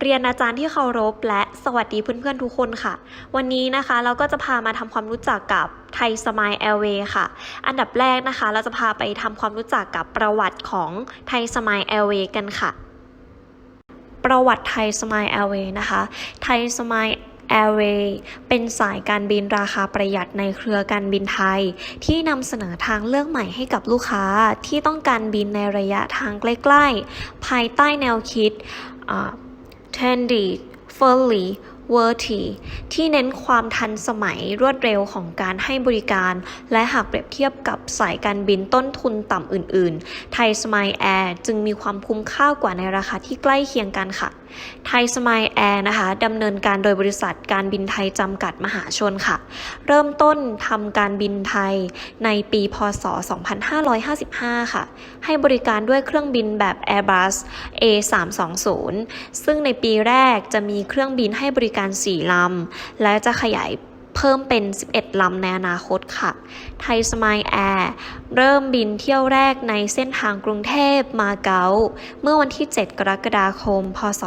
เรียนอาจารย์ที่เคารพและสวัสดีเพื่อนๆทุกคนค่ะ วันนี้นะคะเราก็จะพามาทำความรู้จักกับไทยสมายแอร์เวย์ค่ะ อันดับแรกนะคะ เราจะพาไปทำความรู้จักกับประวัติของไทยสมายแอร์เวย์กันค่ะ ประวัติไทยสมายแอร์เวย์นะคะ ไทยสมายแอร์เวย์เป็นสายการบินราคาประหยัดในเครือการบินไทย ที่นำเสนอทางเลือกใหม่ให้กับลูกค้าที่ต้องการบินในระยะทางใกล้ ๆ ภายใต้แนวคิด อ่า trendy, fully, worthy ที่เน้นความทันสมัยรวดเร็วของการให้บริการ และหากเปรียบเทียบกับสายการบินต้นทุนต่ำอื่น ๆ ไทยสมายแอร์จึงมีความคุ้มค่ากว่าในราคาที่ใกล้เคียงกันค่ะ ไทยสมายแอร์นะคะดำเนินการโดยบริษัทการบินไทยจำกัดมหาชนค่ะ เริ่มต้นทำการบินไทยในปีพศ 2555 ค่ะ ให้บริการด้วยเครื่องบินแบบ Airbus A320 ซึ่งในปีแรกจะมีเครื่องบินให้บริการ 4 ลำ และจะขยาย เพิ่มเป็น 11 ลำในอนาคตค่ะ ไทยสมายแอร์เริ่มบินเที่ยวแรกในเส้นทางกรุงเทพมาเก๊าเมื่อวันที่ 7 กรกฎาคม พศ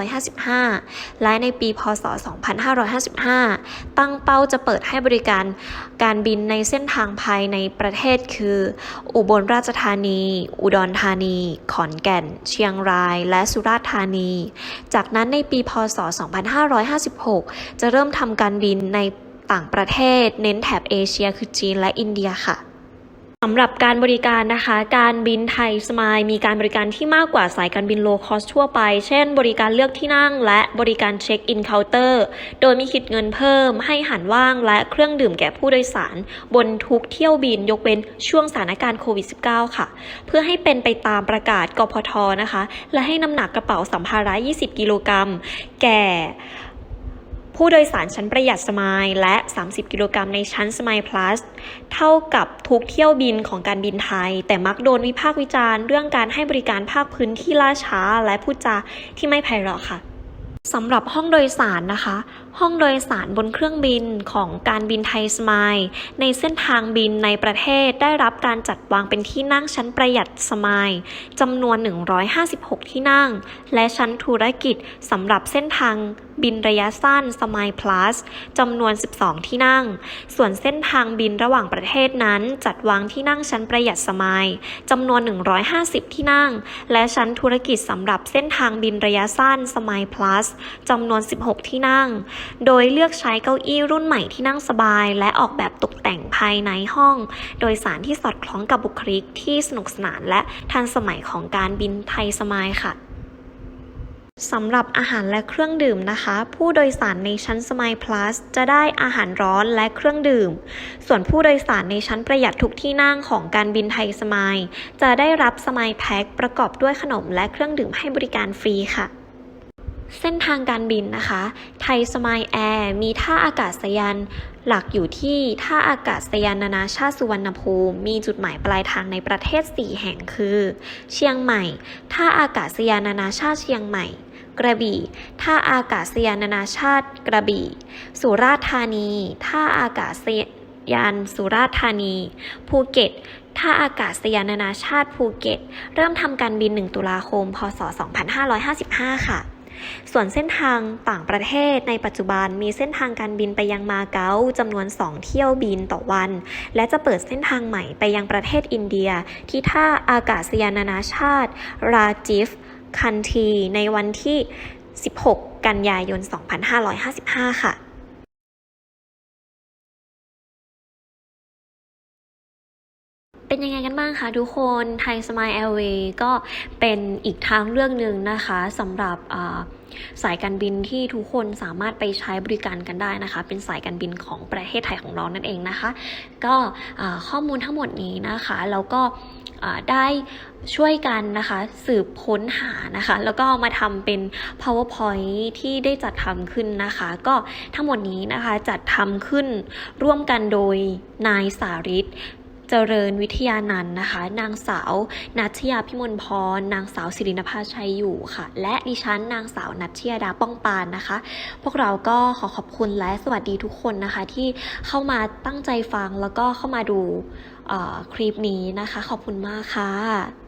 2555 และในปี พศ 2555 ตั้งเป้าจะเปิดให้บริการการบินในเส้นทางภายในประเทศคือ อุบลราชธานี อุดรธานี ขอนแก่น เชียงราย และสุราษฎร์ธานี จากนั้นในปี พศ 2556 จะเริ่มทำการบินใน ต่างประเทศ เน้นแถบเอเชียคือจีนและอินเดียค่ะสำหรับการบริการนะคะ การบินไทยสมายมีการบริการที่มากกว่าสายการบินโลคอสทั่วไป เช่น บริการเลือกที่นั่ง และบริการเช็คอินเคาน์เตอร์ โดยมีคิดเงินเพิ่ม ให้หารว่างและเครื่องดื่มแก่ผู้โดยสาร บนทุกเที่ยวบินยกเว้นช่วงสถานการณ์โควิด -19 ค่ะ เพื่อให้เป็นไปตามประกาศกพทนะคะ และให้น้ำหนักกระเป๋าสัมภาระ 20 กิโลกรัมแก่ ผู้โดยสารชั้นประหยัดสมายและ 30 กิโลกรัมในชั้นสมายพลัสเท่ากับทุกเที่ยวบินของการบินไทย แต่มักโดนวิพากษ์วิจารณ์เรื่องการให้บริการภาคพื้นที่ล่าช้า และพูดจาที่ไม่ไพเราะค่ะสำหรับห้องโดยสารนะคะ ห้องโดยสารบนเครื่องบินของการบินไทยสมายในเส้นทางบินในประเทศได้รับการจัดวางเป็นที่นั่งชั้นประหยัดสมายจำนวน 156 ที่นั่ง และชั้นธุรกิจสำหรับเส้นทาง บินระยะสั้นสมายพลัสจำนวน 12 ที่นั่ง ส่วนเส้นทางบินระหว่างประเทศนั้น จัดวางที่นั่งชั้นประหยัดสมายจำนวน 150 ที่นั่ง และชั้นธุรกิจสำหรับเส้นทางบินระยะสั้นสมายพลัสจำนวน 16 ที่นั่ง โดยเลือกใช้เก้าอี้รุ่นใหม่ที่นั่งสบาย และออกแบบตกแต่งภายในห้อง โดยสารที่สอดคล้องกับบุคลิกที่สนุกสนานและทันสมัยของการบินไทยสมายค่ะ สำหรับอาหารและเครื่องดื่มนะคะ ผู้โดยสารในชั้นสมายพลัสจะได้อาหารร้อนและเครื่องดื่ม ส่วนผู้โดยสารในชั้นประหยัดทุกที่นั่งของการบินไทยสมายจะได้รับสมายแพ็คประกอบด้วยขนมและเครื่องดื่มให้บริการฟรีค่ะเส้นทางการบินนะคะ ไทยสมายแอร์มีท่าอากาศยานหลักอยู่ที่ท่าอากาศยานนานาชาติสุวรรณภูมิ มีจุดหมายปลายทางในประเทศ 4 แห่งคือ เชียงใหม่ ท่าอากาศยานนานาชาติเชียงใหม่ กระบี่ ท่าอากาศยานนานาชาติกระบี่ สุราษฎร์ธานี ท่าอากาศยานสุราษฎร์ธานี ภูเก็ต ท่าอากาศยานนานาชาติภูเก็ต เริ่มทำการบิน 1 ตุลาคม พศ 2555 ค่ะส่วนเส้นทางต่างประเทศในปัจจุบันมีเส้นทางการบินไปยังมาเก๊าจำนวน 2 เที่ยวบินต่อวัน และจะเปิดเส้นทางใหม่ไปยังประเทศอินเดีย ที่ท่าอากาศยานนานาชาติ ราจิฟ คันทีในวันที่ 16 กันยายน 2555 ค่ะเป็นยังไงกันบ้างคะทุกคนไทยสมายแอร์เวย์ก็เป็นอีกทางเรื่องหนึ่งนะคะสำหรับสายการบินที่ทุกคนสามารถไปใช้บริการกันได้นะคะ เป็นสายการบินของประเทศไทยของเรานั่นเองนะคะ ก็ข้อมูลทั้งหมดนี้นะคะ แล้วก็ ได้ช่วยกันนะคะสืบค้นหานะคะ แล้วก็มาทำเป็น powerpoint ที่ได้จัดทำขึ้นนะคะ ก็ทั้งหมดนี้นะคะจัดทำขึ้นร่วมกันโดยนายสาริต เจริญวิทยานันนะคะ นางสาวนัชยาพิมลพร นางสาวสิรินภาชัยอยู่ค่ะ และดิฉันนางสาวนัชยาดาป้องปานนะคะ พวกเราก็ขอขอบคุณและสวัสดีทุกคนนะคะ ที่เข้ามาตั้งใจฟังแล้วก็เข้ามาดูคลิปนี้นะคะ ขอบคุณมากค่ะ